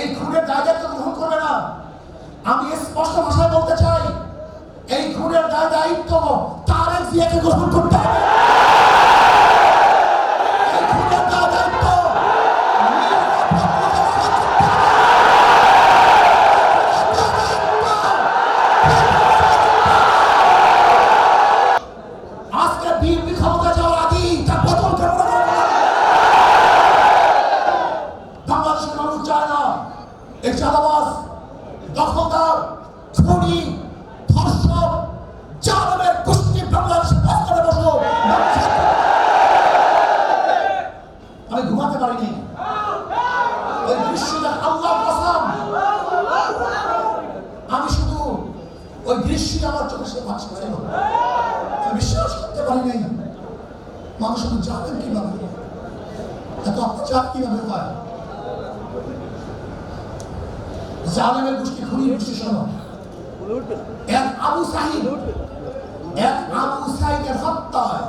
এই খুনের দায়ের দায়িত্ব গ্রহণ করবে না। আমি স্পষ্ট ভাষায় বলতে চাই, এই খুনের দায় দায়িত্ব তারেক জিয়াকে গ্রহণ করতে এই চাঁদাবাজ দখলদার খুনি ধর্ষক চালানের গোষ্ঠী বাংলাদেশে বাস করে বসো। আমি ঘুমাতে পারিনি। ওই দৃশ্যটা আল্লাহ কসম। আমি শুধু ওই দৃশ্যটা আমার চোখে সে ভাসছিল আমি বিশ্বাস করতে পারি নাই মানুষ শুধু জানেন কীভাবে এত অত্যাচার কীভাবে হয়। জালেমের গোষ্ঠী খুনির গোষ্ঠী শোনো। এক আবু সাহিদ এক আবু সাহিদের হত্যায়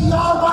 not